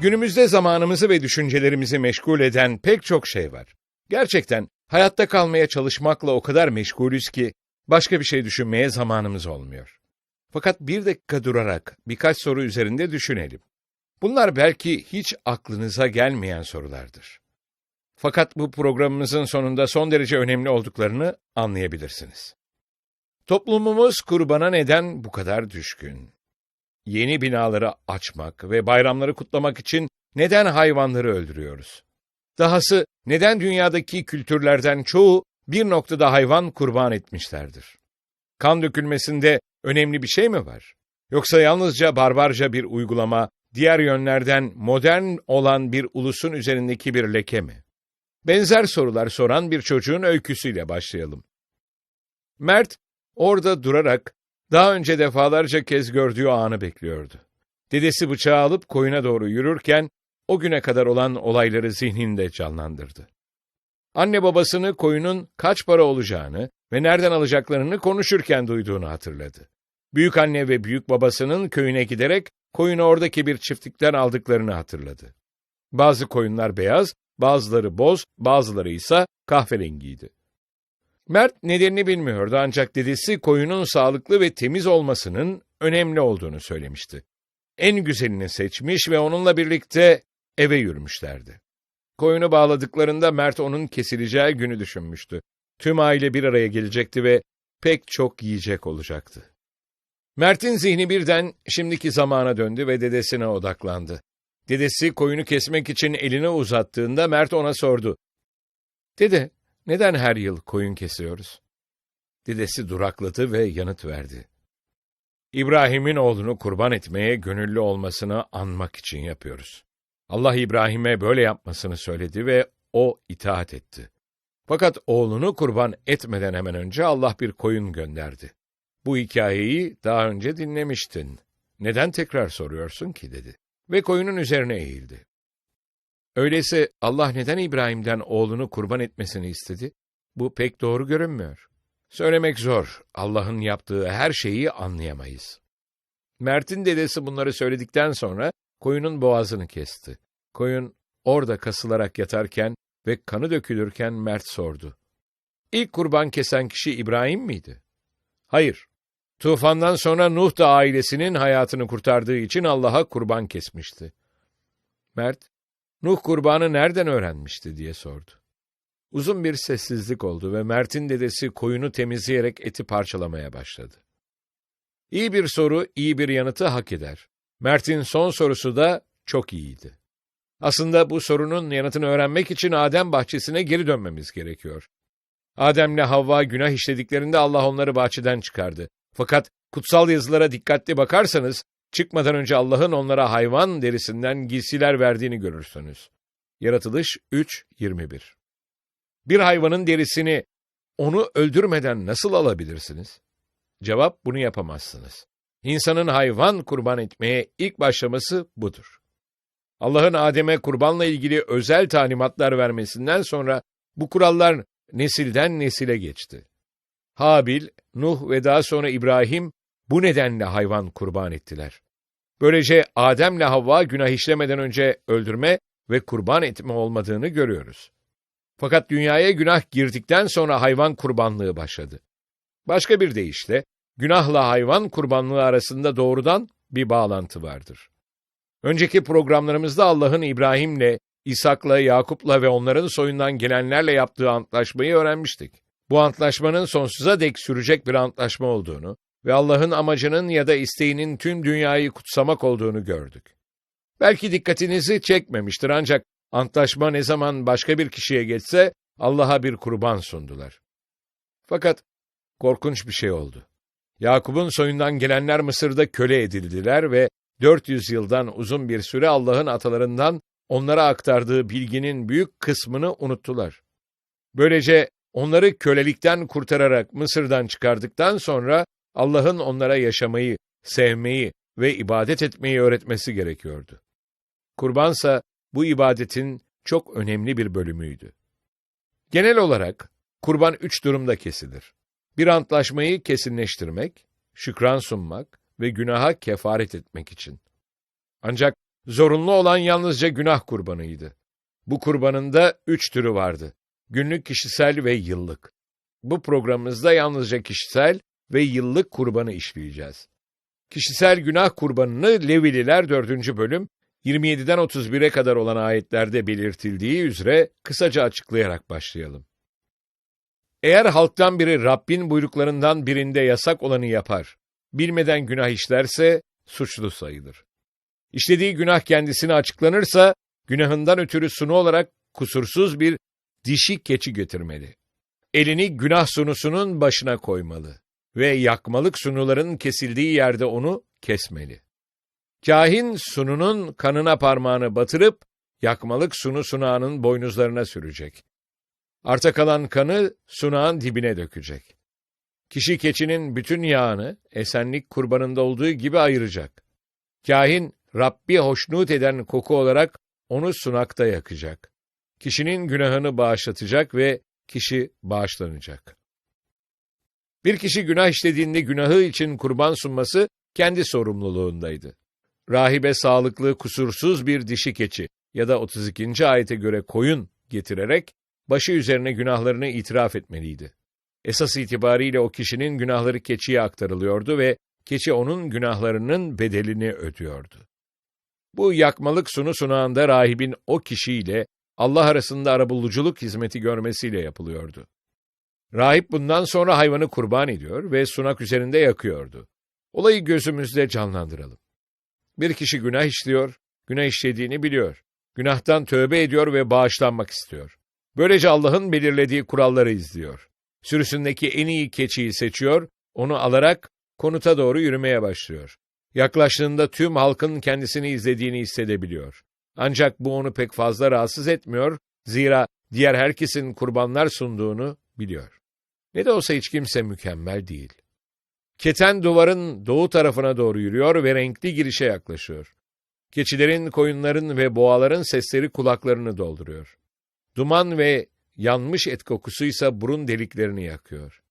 Günümüzde zamanımızı ve düşüncelerimizi meşgul eden pek çok şey var. Gerçekten hayatta kalmaya çalışmakla o kadar meşgulüz ki başka bir şey düşünmeye zamanımız olmuyor. Fakat bir dakika durarak birkaç soru üzerinde düşünelim. Bunlar belki hiç aklınıza gelmeyen sorulardır. Fakat bu programımızın sonunda son derece önemli olduklarını anlayabilirsiniz. Toplumumuz kurbana neden bu kadar düşkün? Yeni binaları açmak ve bayramları kutlamak için neden hayvanları öldürüyoruz? Dahası neden dünyadaki kültürlerden çoğu bir noktada hayvan kurban etmişlerdir? Kan dökülmesinde önemli bir şey mi var? Yoksa yalnızca barbarca bir uygulama, diğer yönlerden modern olan bir ulusun üzerindeki bir leke mi? Benzer sorular soran bir çocuğun öyküsüyle başlayalım. Mert, orada durarak daha önce defalarca kez gördüğü anı bekliyordu. Dedesi bıçağı alıp koyuna doğru yürürken, o güne kadar olan olayları zihninde canlandırdı. Anne babasını koyunun kaç para olacağını ve nereden alacaklarını konuşurken duyduğunu hatırladı. Büyük anne ve büyük babasının köyüne giderek koyunu oradaki bir çiftlikten aldıklarını hatırladı. Bazı koyunlar beyaz, bazıları boz, bazıları ise kahverengiydi. Mert nedenini bilmiyordu ancak dedesi koyunun sağlıklı ve temiz olmasının önemli olduğunu söylemişti. En güzelini seçmiş ve onunla birlikte eve yürümüşlerdi. Koyunu bağladıklarında Mert onun kesileceği günü düşünmüştü. Tüm aile bir araya gelecekti ve pek çok yiyecek olacaktı. Mert'in zihni birden şimdiki zamana döndü ve dedesine odaklandı. Dedesi koyunu kesmek için elini uzattığında Mert ona sordu. Dede, neden her yıl koyun kesiyoruz? Dedesi durakladı ve yanıt verdi. İbrahim'in oğlunu kurban etmeye gönüllü olmasını anmak için yapıyoruz. Allah İbrahim'e böyle yapmasını söyledi ve o itaat etti. Fakat oğlunu kurban etmeden hemen önce Allah bir koyun gönderdi. Bu hikayeyi daha önce dinlemiştin. Neden tekrar soruyorsun ki dedi. Ve koyunun üzerine eğildi. Öyleyse Allah neden İbrahim'den oğlunu kurban etmesini istedi? Bu pek doğru görünmüyor. Söylemek zor. Allah'ın yaptığı her şeyi anlayamayız. Mert'in dedesi bunları söyledikten sonra koyunun boğazını kesti. Koyun orada kasılarak yatarken ve kanı dökülürken Mert sordu. İlk kurban kesen kişi İbrahim miydi? Hayır. Tufandan sonra Nuh da ailesinin hayatını kurtardığı için Allah'a kurban kesmişti. Mert, Nuh kurbanı nereden öğrenmişti diye sordu. Uzun bir sessizlik oldu ve Mert'in dedesi koyunu temizleyerek eti parçalamaya başladı. İyi bir soru, iyi bir yanıtı hak eder. Mert'in son sorusu da çok iyiydi. Aslında bu sorunun yanıtını öğrenmek için Adem bahçesine geri dönmemiz gerekiyor. Adem'le Havva günah işlediklerinde Allah onları bahçeden çıkardı. Fakat kutsal yazılara dikkatli bakarsanız, çıkmadan önce Allah'ın onlara hayvan derisinden giysiler verdiğini görürsünüz. Yaratılış 3.21 Bir hayvanın derisini onu öldürmeden nasıl alabilirsiniz? Cevap bunu yapamazsınız. İnsanın hayvan kurban etmeye ilk başlaması budur. Allah'ın Adem'e kurbanla ilgili özel talimatlar vermesinden sonra bu kurallar nesilden nesile geçti. Habil, Nuh ve daha sonra İbrahim bu nedenle hayvan kurban ettiler. Böylece Adem'le Havva günah işlemeden önce öldürme ve kurban etme olmadığını görüyoruz. Fakat dünyaya günah girdikten sonra hayvan kurbanlığı başladı. Başka bir deyişle, günahla hayvan kurbanlığı arasında doğrudan bir bağlantı vardır. Önceki programlarımızda Allah'ın İbrahim'le, İshak'la, Yakup'la ve onların soyundan gelenlerle yaptığı antlaşmayı öğrenmiştik. Bu antlaşmanın sonsuza dek sürecek bir antlaşma olduğunu ve Allah'ın amacının ya da isteğinin tüm dünyayı kutsamak olduğunu gördük. Belki dikkatinizi çekmemiştir ancak antlaşma ne zaman başka bir kişiye geçse Allah'a bir kurban sundular. Fakat korkunç bir şey oldu. Yakup'un soyundan gelenler Mısır'da köle edildiler ve 400 yıldan uzun bir süre Allah'ın atalarından onlara aktardığı bilginin büyük kısmını unuttular. Böylece onları kölelikten kurtararak Mısır'dan çıkardıktan sonra Allah'ın onlara yaşamayı, sevmeyi ve ibadet etmeyi öğretmesi gerekiyordu. Kurbansa bu ibadetin çok önemli bir bölümüydü. Genel olarak kurban üç durumda kesilir. Bir antlaşmayı kesinleştirmek, şükran sunmak ve günaha kefaret etmek için. Ancak zorunlu olan yalnızca günah kurbanıydı. Bu kurbanın da üç türü vardı. Günlük, kişisel ve yıllık. Bu programımızda yalnızca kişisel ve yıllık kurbanı işleyeceğiz. Kişisel günah kurbanını Levililer 4. bölüm 27'den 31'e kadar olan ayetlerde belirtildiği üzere kısaca açıklayarak başlayalım. Eğer halktan biri Rabbin buyruklarından birinde yasak olanı yapar, bilmeden günah işlerse suçlu sayılır. İşlediği günah kendisine açıklanırsa, günahından ötürü sunu olarak kusursuz bir dişi keçi getirmeli. Elini günah sunusunun başına koymalı ve yakmalık sunuların kesildiği yerde onu kesmeli. Kahin sununun kanına parmağını batırıp, yakmalık sunu sunağının boynuzlarına sürecek. Arta kalan kanı sunağın dibine dökecek. Kişi keçinin bütün yağını esenlik kurbanında olduğu gibi ayıracak. Kahin, Rabbi hoşnut eden koku olarak onu sunakta yakacak. Kişinin günahını bağışlatacak ve kişi bağışlanacak. Bir kişi günah işlediğinde günahı için kurban sunması kendi sorumluluğundaydı. Rahibe sağlıklı, kusursuz bir dişi keçi ya da 32. ayete göre koyun getirerek başı üzerine günahlarını itiraf etmeliydi. Esas itibariyle o kişinin günahları keçiye aktarılıyordu ve keçi onun günahlarının bedelini ödüyordu. Bu yakmalık sunu sunağında rahibin o kişiyle Allah arasında arabuluculuk hizmeti görmesiyle yapılıyordu. Rahip bundan sonra hayvanı kurban ediyor ve sunak üzerinde yakıyordu. Olayı gözümüzde canlandıralım. Bir kişi günah işliyor, günah işlediğini biliyor. Günahtan tövbe ediyor ve bağışlanmak istiyor. Böylece Allah'ın belirlediği kuralları izliyor. Sürüsündeki en iyi keçiyi seçiyor, onu alarak konuta doğru yürümeye başlıyor. Yaklaştığında tüm halkın kendisini izlediğini hissedebiliyor. Ancak bu onu pek fazla rahatsız etmiyor, zira diğer herkesin kurbanlar sunduğunu biliyor. Ne de olsa hiç kimse mükemmel değil. Keten duvarın doğu tarafına doğru yürüyor ve renkli girişe yaklaşıyor. Keçilerin, koyunların ve boğaların sesleri kulaklarını dolduruyor. Duman ve yanmış et kokusuysa burun deliklerini yakıyor.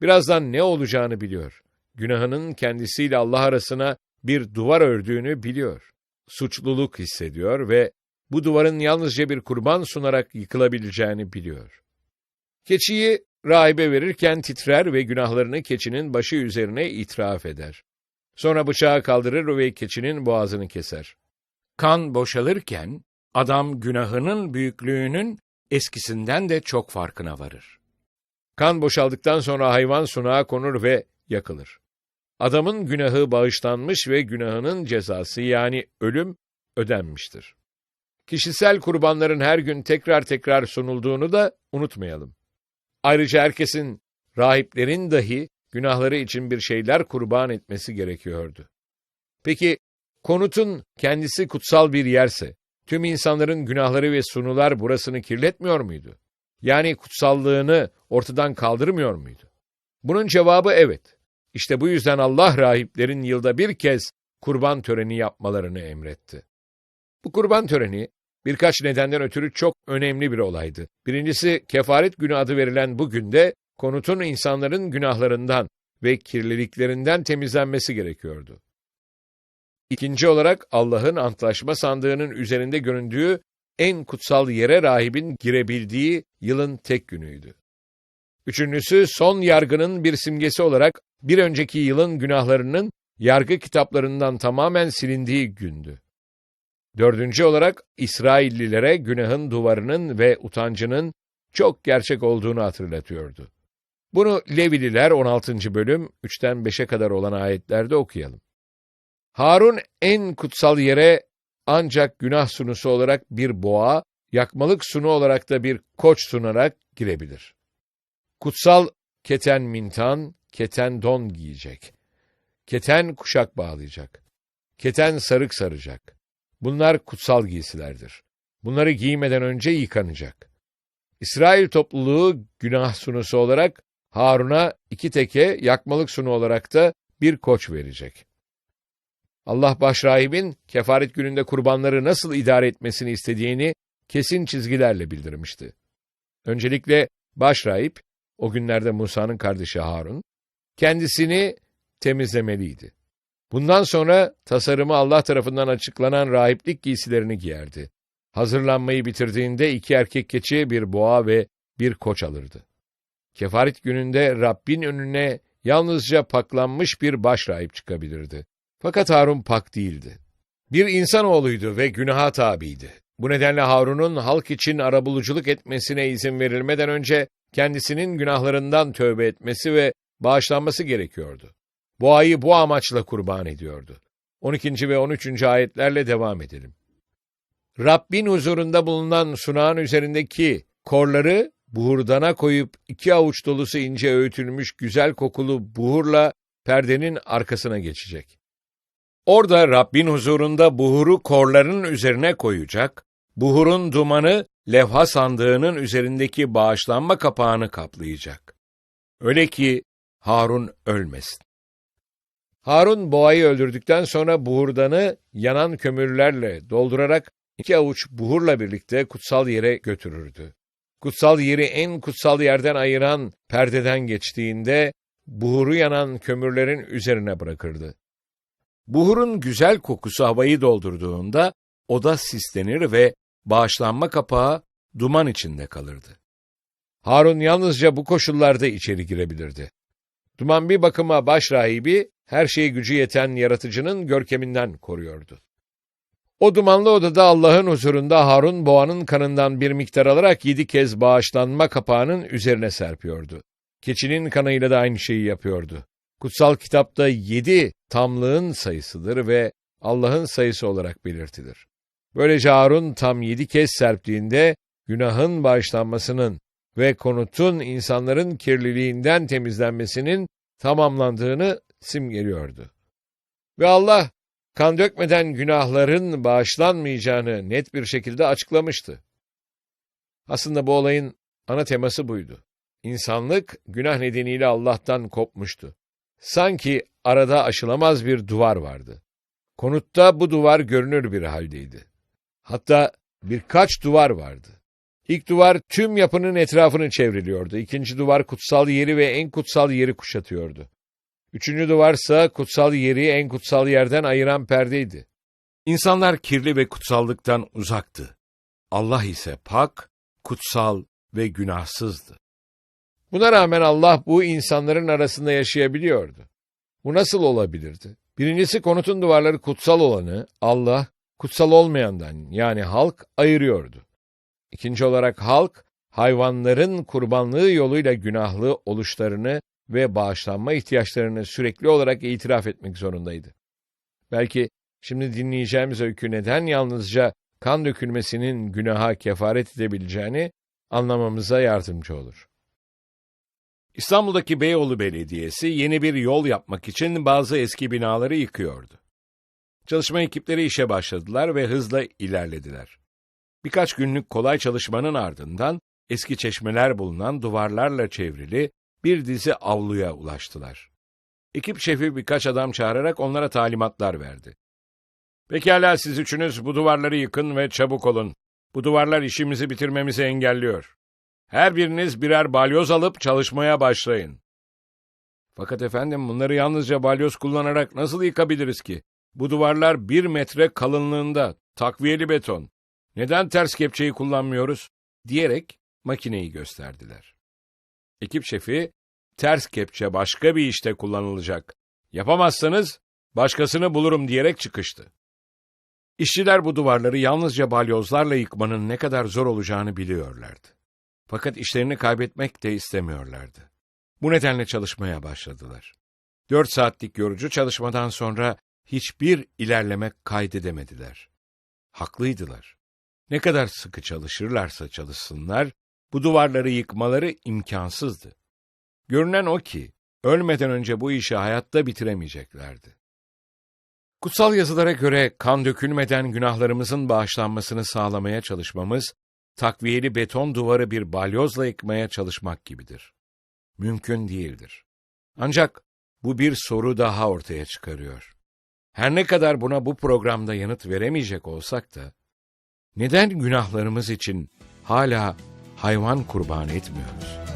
Birazdan ne olacağını biliyor. Günahının kendisiyle Allah arasına bir duvar ördüğünü biliyor. Suçluluk hissediyor ve bu duvarın yalnızca bir kurban sunarak yıkılabileceğini biliyor. Keçiyi rahibe verirken titrer ve günahlarını keçinin başı üzerine itiraf eder. Sonra bıçağı kaldırır ve keçinin boğazını keser. Kan boşalırken adam günahının büyüklüğünün eskisinden de çok farkına varır. Kan boşaldıktan sonra hayvan sunağa konur ve yakılır. Adamın günahı bağışlanmış ve günahının cezası yani ölüm ödenmiştir. Kişisel kurbanların her gün tekrar tekrar sunulduğunu da unutmayalım. Ayrıca herkesin, rahiplerin dahi günahları için bir şeyler kurban etmesi gerekiyordu. Peki, konutun kendisi kutsal bir yerse, tüm insanların günahları ve sunular burasını kirletmiyor muydu? Yani kutsallığını ortadan kaldırmıyor muydu? Bunun cevabı evet. İşte bu yüzden Allah rahiplerin yılda bir kez kurban töreni yapmalarını emretti. Bu kurban töreni birkaç nedenden ötürü çok önemli bir olaydı. Birincisi, kefaret günü adı verilen bu günde konutun insanların günahlarından ve kirliliklerinden temizlenmesi gerekiyordu. İkinci olarak Allah'ın antlaşma sandığının üzerinde göründüğü en kutsal yere rahibin girebildiği yılın tek günüydü. Üçüncüsü son yargının bir simgesi olarak bir önceki yılın günahlarının yargı kitaplarından tamamen silindiği gündü. Dördüncü olarak İsraillilere günahın duvarının ve utancının çok gerçek olduğunu hatırlatıyordu. Bunu Levililer 16. bölüm 3'ten 5'e kadar olan ayetlerde okuyalım. Harun en kutsal yere ancak günah sunusu olarak bir boğa, yakmalık sunu olarak da bir koç sunarak girebilir. Kutsal keten mintan, keten don giyecek. Keten kuşak bağlayacak. keten sarık saracak. Bunlar kutsal giysilerdir. Bunları giymeden önce yıkanacak. İsrail topluluğu günah sunusu olarak Harun'a iki teke, yakmalık sunu olarak da bir koç verecek. Allah başrahibin kefaret gününde kurbanları nasıl idare etmesini istediğini kesin çizgilerle bildirmişti. Öncelikle başrahip, o günlerde Musa'nın kardeşi Harun, kendisini temizlemeliydi. Bundan sonra tasarımı Allah tarafından açıklanan rahiplik giysilerini giyerdi. Hazırlanmayı bitirdiğinde iki erkek keçi, bir boğa ve bir koç alırdı. Kefaret gününde Rabbin önüne yalnızca paklanmış bir başrahip çıkabilirdi. Fakat Harun pak değildi. Bir insanoğluydu ve günaha tabiydi. Bu nedenle Harun'un halk için arabuluculuk etmesine izin verilmeden önce kendisinin günahlarından tövbe etmesi ve bağışlanması gerekiyordu. Boğayı bu amaçla kurban ediyordu. 12. ve 13. ayetlerle devam edelim. Rabbin huzurunda bulunan sunağın üzerindeki korları buhurdana koyup iki avuç dolusu ince öğütülmüş güzel kokulu buhurla perdenin arkasına geçecek. Orada Rabbin huzurunda buhuru korların üzerine koyacak, buhurun dumanı levha sandığının üzerindeki bağışlanma kapağını kaplayacak. Öyle ki Harun ölmesin. Harun boğayı öldürdükten sonra buhurdanı yanan kömürlerle doldurarak iki avuç buhurla birlikte kutsal yere götürürdü. Kutsal yeri en kutsal yerden ayıran perdeden geçtiğinde buhuru yanan kömürlerin üzerine bırakırdı. Buhurun güzel kokusu havayı doldurduğunda oda sislenir ve bağışlanma kapağı duman içinde kalırdı. Harun yalnızca bu koşullarda içeri girebilirdi. Duman bir bakıma baş rahibi, her şeye gücü yeten yaratıcının görkeminden koruyordu. O dumanlı odada Allah'ın huzurunda Harun boğanın kanından bir miktar alarak yedi kez bağışlanma kapağının üzerine serpiyordu. Keçinin kanıyla da aynı şeyi yapıyordu. Kutsal kitapta yedi tamlığın sayısıdır ve Allah'ın sayısı olarak belirtilir. Böylece Harun tam yedi kez serptiğinde günahın bağışlanmasının ve konutun insanların kirliliğinden temizlenmesinin tamamlandığını simgeliyordu. Ve Allah kan dökmeden günahların bağışlanmayacağını net bir şekilde açıklamıştı. Aslında bu olayın ana teması buydu. İnsanlık günah nedeniyle Allah'tan kopmuştu. Sanki arada aşılamaz bir duvar vardı. Konutta bu duvar görünür bir haldeydi. Hatta birkaç duvar vardı. İlk duvar tüm yapının etrafını çevriliyordu. İkinci duvar kutsal yeri ve en kutsal yeri kuşatıyordu. Üçüncü duvarsa kutsal yeri en kutsal yerden ayıran perdeydi. İnsanlar kirli ve kutsallıktan uzaktı. Allah ise pak, kutsal ve günahsızdı. Buna rağmen Allah bu insanların arasında yaşayabiliyordu. Bu nasıl olabilirdi? Birincisi konutun duvarları kutsal olanı Allah, kutsal olmayandan yani halk ayırıyordu. İkinci olarak halk, hayvanların kurbanlığı yoluyla günahlı oluşlarını ve bağışlanma ihtiyaçlarını sürekli olarak itiraf etmek zorundaydı. Belki şimdi dinleyeceğimiz öykü neden yalnızca kan dökülmesinin günaha kefaret edebileceğini anlamamıza yardımcı olur. İstanbul'daki Beyoğlu Belediyesi yeni bir yol yapmak için bazı eski binaları yıkıyordu. Çalışma ekipleri işe başladılar ve hızla ilerlediler. Birkaç günlük kolay çalışmanın ardından eski çeşmeler bulunan duvarlarla çevrili bir dizi avluya ulaştılar. Ekip şefi birkaç adam çağırarak onlara talimatlar verdi. Pekala siz üçünüz bu duvarları yıkın ve çabuk olun. Bu duvarlar işimizi bitirmemizi engelliyor. Her biriniz birer balyoz alıp çalışmaya başlayın. Fakat efendim bunları yalnızca balyoz kullanarak nasıl yıkabiliriz ki? Bu duvarlar bir metre kalınlığında, takviyeli beton. Neden ters kepçeyi kullanmıyoruz? Diyerek makineyi gösterdiler. Ekip şefi, ters kepçe başka bir işte kullanılacak. Yapamazsanız başkasını bulurum diyerek çıkıştı. İşçiler bu duvarları yalnızca balyozlarla yıkmanın ne kadar zor olacağını biliyorlardı. Fakat işlerini kaybetmek de istemiyorlardı. Bu nedenle çalışmaya başladılar. Dört saatlik yorucu çalışmadan sonra hiçbir ilerleme kaydedemediler. Haklıydılar. Ne kadar sıkı çalışırlarsa çalışsınlar, bu duvarları yıkmaları imkansızdı. Görünen o ki, ölmeden önce bu işi hayatta bitiremeyeceklerdi. Kutsal yazılara göre kan dökülmeden günahlarımızın bağışlanmasını sağlamaya çalışmamız, takviyeli beton duvarı bir balyozla yıkmaya çalışmak gibidir. Mümkün değildir. Ancak bu bir soru daha ortaya çıkarıyor. Her ne kadar buna bu programda yanıt veremeyecek olsak da, neden günahlarımız için hala hayvan kurban etmiyoruz?